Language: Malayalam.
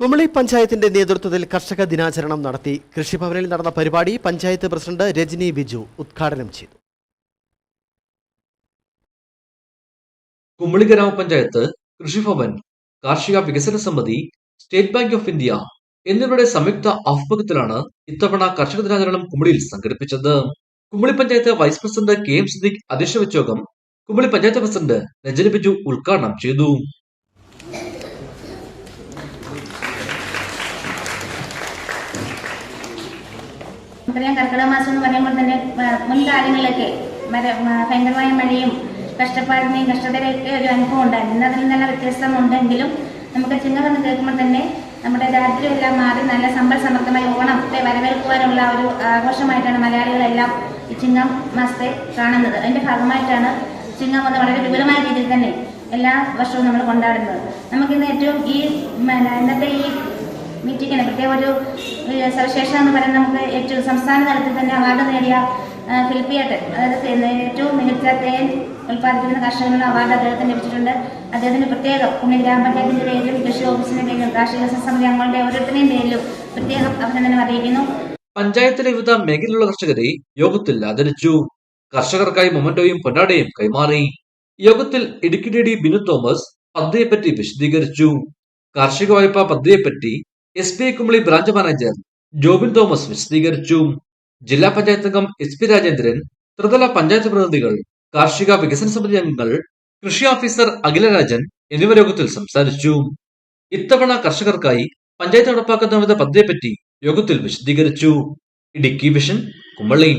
കുമളി പഞ്ചായത്തിന്റെ നേതൃത്വത്തിൽ കർഷക ദിനാചരണം നടത്തി കൃഷിഭവനിൽ നടന്ന പരിപാടി പഞ്ചായത്ത് പ്രസിഡന്റ് രജനി ബിജു ഉദ്ഘാടനം ചെയ്തു. കുമളി ഗ്രാമപഞ്ചായത്ത് കൃഷിഭവൻ കാർഷിക വികസന സമിതി സ്റ്റേറ്റ് ബാങ്ക് ഓഫ് ഇന്ത്യ എന്നിവരുടെ സംയുക്ത ആഭിമുഖ്യത്തിലാണ് ഇത്തവണ കർഷക ദിനാചരണം കുമളിയിൽ സംഘടിപ്പിച്ചത്. Kumily panchayat vice president K M Siddique അധ്യക്ഷ വെച്ചോകം കുമളി പഞ്ചായത്ത് പ്രസിഡന്റ് രജനി ബിജു ഉദ്ഘാടനം ചെയ്തു. നമുക്കറിയാം കർക്കിടക മാസം എന്ന് പറയുമ്പോൾ തന്നെ മുൻകാലങ്ങളിലൊക്കെ ഭയങ്കരമായ മഴയും കഷ്ടപ്പാടിനെയും കഷ്ടതയൊക്കെ ഒരു അനുഭവം ഉണ്ടായിരുന്നു. അതിൽ നല്ല വ്യത്യസ്തമുണ്ടെങ്കിലും നമുക്ക് ചിങ്ങം എന്ന് കേൾക്കുമ്പോൾ തന്നെ നമ്മുടെ ദാരിദ്ര്യം എല്ലാം മാറി നല്ല സമ്പൽ സമൃദ്ധമായ ഓണത്തെ വരവേൽക്കുവാനുള്ള ഒരു ആഘോഷമായിട്ടാണ് മലയാളികളെല്ലാം ഈ ചിങ്ങം മാസത്തെ കാണുന്നത്. അതിന്റെ ഭാഗമായിട്ടാണ് ചിങ്ങം ഒന്ന് വളരെ വിപുലമായ രീതിയിൽ തന്നെ എല്ലാ വർഷവും നമ്മൾ കൊണ്ടാടുന്നത്. നമുക്കിന്ന് ഏറ്റവും ഈ മീറ്റിങ്ങിന് പ്രത്യേക ഒരു സവിശേഷത എന്ന് പറയുന്നത് നമുക്ക് ഏറ്റവും സംസ്ഥാന തലത്തിൽ തന്നെ അവാർഡ് നേടിയ ഫിലിപ്പിയേട്ടൻ അതായത് ഏറ്റവും മികച്ച തേൻ ഉൽപ്പാദിപ്പിക്കുന്ന കർഷകനുള്ള അവാർഡ് അദ്ദേഹത്തിന് ലഭിച്ചിട്ടുണ്ട്. അദ്ദേഹത്തിന് പ്രത്യേകം കുമ്മി ഗ്രാമപഞ്ചായത്തിന്റെ പേരിലും കൃഷി ഓഫീസിന്റെ പേരിലും കാർഷിക സമിതി അംഗങ്ങളുടെ ഓരോരുത്തരുടെയും പേരിലും പ്രത്യേകം അഭിനന്ദനം അറിയിക്കുന്നു. പഞ്ചായത്തിലെ വിവിധ മേഖലയിലുള്ള കർഷകരെ യോഗത്തിൽ ആദരിച്ചു. കർഷകർക്കായി മൊമന്റോയും പൊന്നാടയും കൈമാറി. യോഗത്തിൽ ഇടുക്കി ഡി ബിനു തോമസ് പദ്ധതിയെപ്പറ്റി വിശദീകരിച്ചു. കാർഷിക വായ്പാ പദ്ധതിയെപ്പറ്റി S P Kumily branch manager Jobin Thomas വിശദീകരിച്ചു. ജില്ലാ പഞ്ചായത്ത് അംഗം എസ് പി രാജേന്ദ്രൻ ത്രിതല പഞ്ചായത്ത് പ്രതിനിധികൾ കാർഷിക വികസന സമിതി അംഗങ്ങൾ കൃഷി ഓഫീസർ അഖിലരാജൻ എന്നിവർ യോഗത്തിൽ സംസാരിച്ചു. ഇത്തവണ കർഷകർക്കായി പഞ്ചായത്ത് നടപ്പാക്കുന്ന വിവിധ പദ്ധതിയെപ്പറ്റി യോഗത്തിൽ വിശദീകരിച്ചു. ഇടുക്കി വിഷൻ കുമളി.